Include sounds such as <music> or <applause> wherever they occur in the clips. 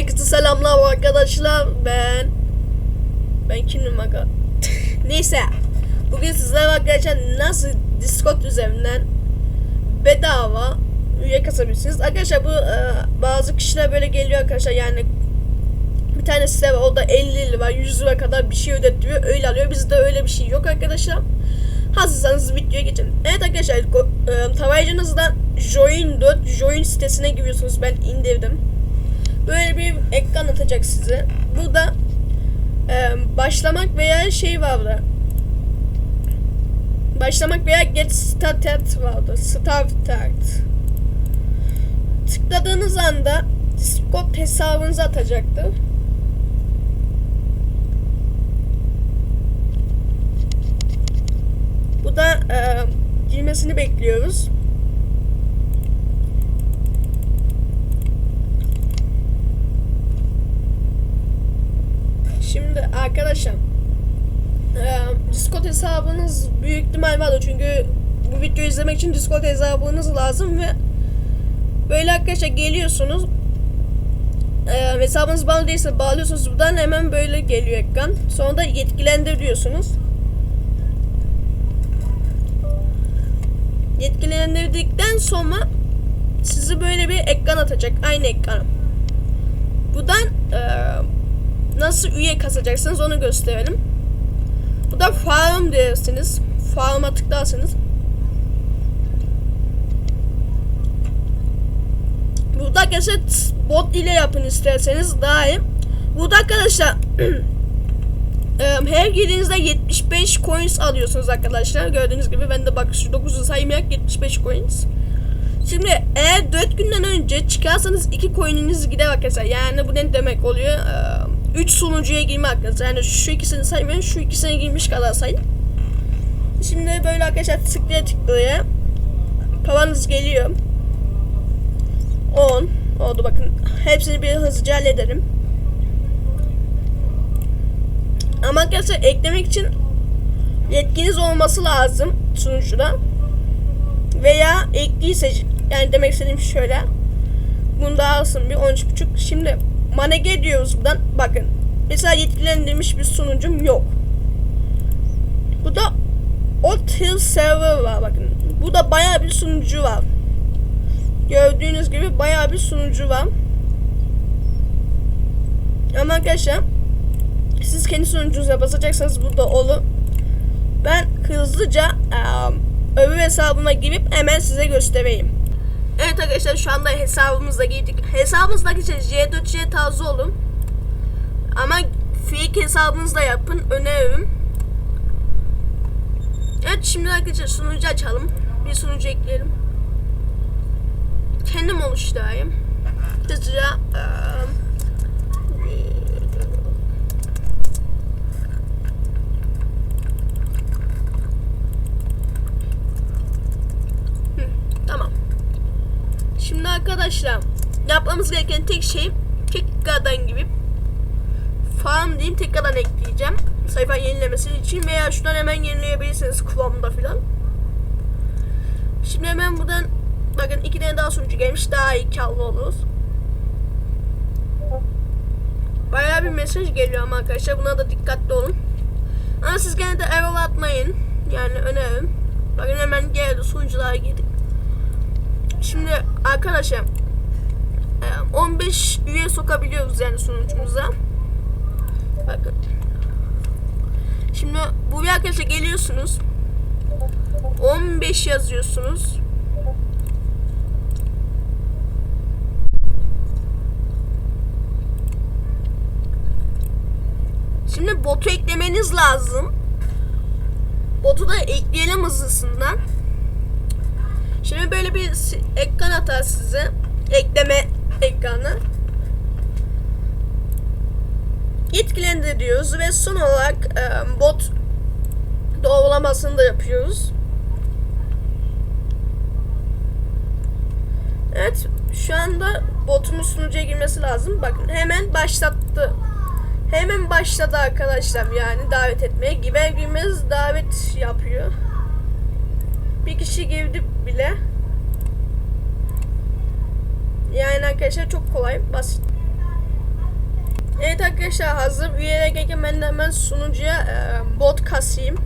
Herkese selamlar arkadaşlar. Ben ben kimim aga? <laughs> Neyse. Bugün sizlerle arkadaşlar nasıl Discord üzerinden bedava üye kasabilirsiniz. Arkadaşlar bu e, bazı kişiler böyle geliyor arkadaşlar yani bir tane site var o da 50 lira 100 lira kadar bir şey ödetiyor öyle alıyor. Bizde öyle bir şey yok arkadaşlar. Hazırsanız videoya geçelim. Evet arkadaşlar e, tarayıcınızdan Join 4 Join sitesine giriyorsunuz. Ben indirdim. Böyle bir ekran atacak size. Burada e, başlamak veya şey vardı. Başlamak veya get started vardı. Start. Tıkladığınız anda Discord hesabınızı atacaktır. Bu da e, girmesini bekliyoruz. Şimdi arkadaşlar e, Discord hesabınız büyük ihtimal vardır. Çünkü bu videoyu izlemek için Discord hesabınız lazım ve böyle arkadaşlar geliyorsunuz. E, hesabınız bağlı değilse bağlıyorsunuz. Buradan hemen böyle geliyor ekran. Sonra da yetkilendir diyorsunuz yetkilendirdikten sonra sizi böyle bir ekran atacak. Aynı ekran. Buradan e, nasıl üye kasacaksınız onu gösterelim. Bu da farm dersiniz. Farm'a tıklarsınız. Burada arkadaşlar bot ile yapın isterseniz daha iyi. Burada arkadaşlar <clears throat> her girdiğinizde 75 coins alıyorsunuz arkadaşlar. Gördüğünüz gibi ben de bak şu 9'u saymayak 75 coins. Şimdi eğer 4 günden önce çıkarsanız 2 coin'iniz gider arkadaşlar. Yani bu ne demek oluyor? 3 sunucuya girme arkadaşlar. Yani şu ikisini saymayın, şu ikisine girmiş kadar sayın. Şimdi böyle arkadaşlar tıklaya tıklaya paranız geliyor. 10 oldu bakın. Hepsini bir hızlıca hallederim. Ama arkadaşlar eklemek için yetkiniz olması lazım sunucuda. Veya ekliyse yani demek istediğim şöyle. Bunu da alsın bir 13.5. Şimdi manege diyoruz buradan. Bakın. Mesela yetkilendirilmiş bir sunucum yok. Bu da Otil Server var bakın. Bu da bayağı bir sunucu var. Gördüğünüz gibi bayağı bir sunucu var. Ama arkadaşlar siz kendi sunucunuza basacaksanız bu da olur. Ben hızlıca um, öbür hesabıma girip hemen size göstereyim. Evet arkadaşlar şu anda hesabımıza girdik. Hesabımızda arkadaşlar J4J tarzı olun. Ama fake hesabınızda yapın. Öneririm. Evet şimdi arkadaşlar sunucu açalım. Bir sunucu ekleyelim. Kendim oluşturayım. Hızlıca eee, arkadaşlar yapmamız gereken tek şey tekrardan gibi farm diyeyim tekrardan ekleyeceğim. Sayfa yenilemesi için veya şuradan hemen yenileyebilirsiniz Chrome'da filan. Şimdi hemen buradan bakın iki tane daha sunucu gelmiş daha iyi karlı oluruz. Bayağı bir mesaj geliyor ama arkadaşlar buna da dikkatli olun. Ama siz gene de error atmayın. Yani öneririm. Bakın hemen geldi sunuculara girdik. Şimdi arkadaşlar e, 15 üye sokabiliyoruz yani sunucumuza. Bakın. Şimdi buraya arkadaşlar geliyorsunuz. 15 yazıyorsunuz. Şimdi botu eklemeniz lazım. Botu da ekleyelim hızlısından. Şimdi böyle bir ekran atar size. Ekleme ekranı. Yetkilendir diyoruz ve son olarak e, bot doğrulamasını da yapıyoruz. Evet şu anda botumuz sunucuya girmesi lazım. Bakın hemen başlattı. Hemen başladı arkadaşlar yani davet etmeye. Girer girmez davet yapıyor. Bir kişi girdi bile. Yani arkadaşlar çok kolay, basit. Evet arkadaşlar hazır üyelere gelirken ben de hemen sunucuya e, bot kasayım.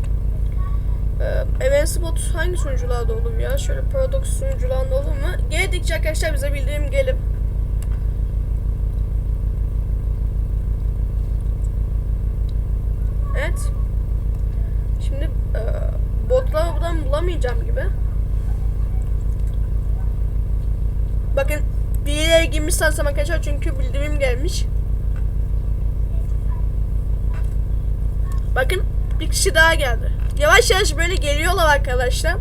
E, Events bot hangi sunucularda olur ya? Şöyle Product sunucularında olur mu? Geldikçe arkadaşlar bize bildirim gelip Evet. Şimdi e, botları buradan bulamayacağım gibi. Bakın bir yere girmiş sansam arkadaşlar çünkü bildirim gelmiş. Bakın bir kişi daha geldi. Yavaş yavaş böyle geliyorlar arkadaşlar.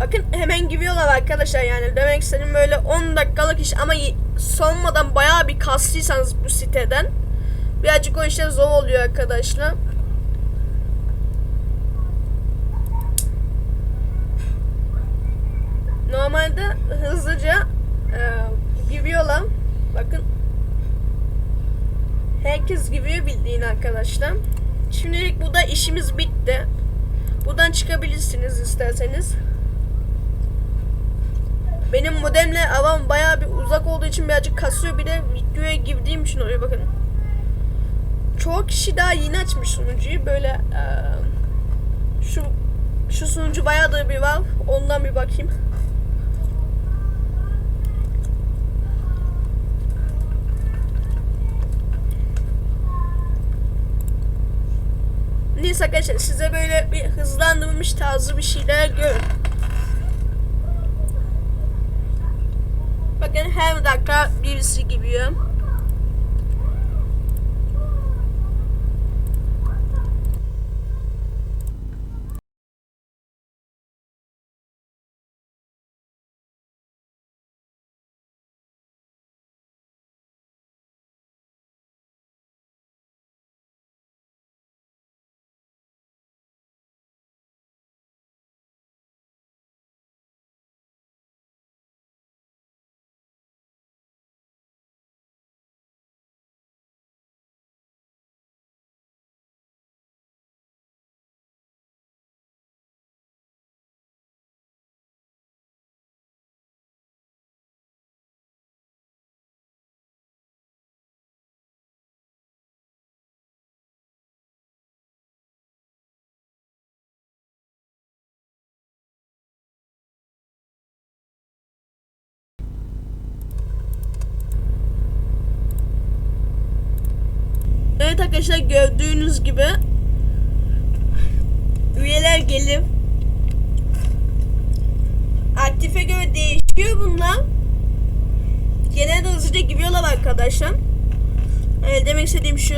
Bakın hemen giriyorlar arkadaşlar yani demek istediğim böyle 10 dakikalık iş ama sonmadan bayağı bir kastıysanız bu siteden birazcık o işler zor oluyor arkadaşlar. Normalde hızlıca e, giriyorlar. Bakın Herkes giriyor bildiğin arkadaşlar. Şimdilik burada işimiz bitti. Buradan çıkabilirsiniz isterseniz. Benim modemle avam bayağı bir uzak olduğu için birazcık kasıyor. Bir de videoya girdiğim için oluyor bakın. Çoğu kişi daha yeni açmış sunucuyu. Böyle eee, şu şu sunucu bayağıdır bir var. Ondan bir bakayım. Neyse arkadaşlar size böyle bir hızlandırılmış tarzı bir şeyler görün. Bakın her dakika birisi giriyor. Evet arkadaşlar gördüğünüz gibi üyeler gelip aktife göre değişiyor bunlar. Genelde hızlıca giriyorlar arkadaşlar. Evet, demek istediğim şu.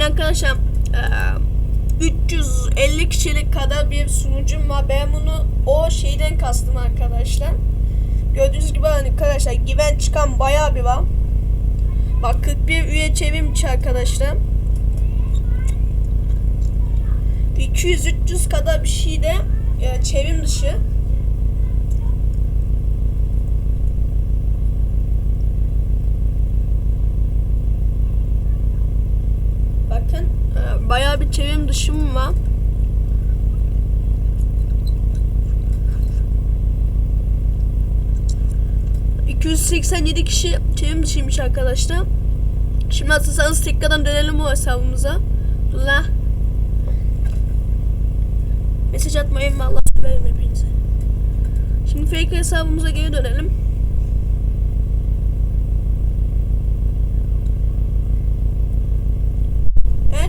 Yani arkadaşlar eee, 350 kişilik kadar bir sunucum var. Ben bunu o şeyden kastım arkadaşlar. Gördüğünüz gibi arkadaşlar given çıkan bayağı bir var. Bak 41 üye çevrim içi arkadaşlar. 200-300 kadar bir şey de e, çevrim dışı. Bakın e, bayağı bir çevrim dışım var. ...287 kişi çevrim dışıymış arkadaşlar. Şimdi hatırlarsanız tekrardan dönelim o hesabımıza. La. Mesaj atmayın vallahi söylerim hepinize. Şimdi fake hesabımıza geri dönelim.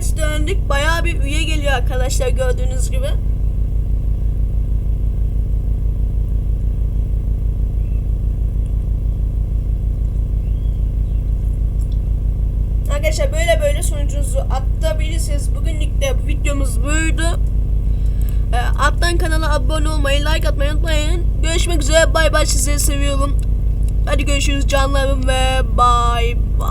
Evet döndük. Bayağı bir üye geliyor arkadaşlar gördüğünüz gibi. Arkadaşlar böyle böyle sonucunuzu atabilirsiniz. Bugünlük de videomuz buydu. Ee, Alttan kanala abone olmayı, like atmayı unutmayın. Görüşmek üzere. Bay bay sizleri seviyorum. Hadi görüşürüz canlarım ve bay bay.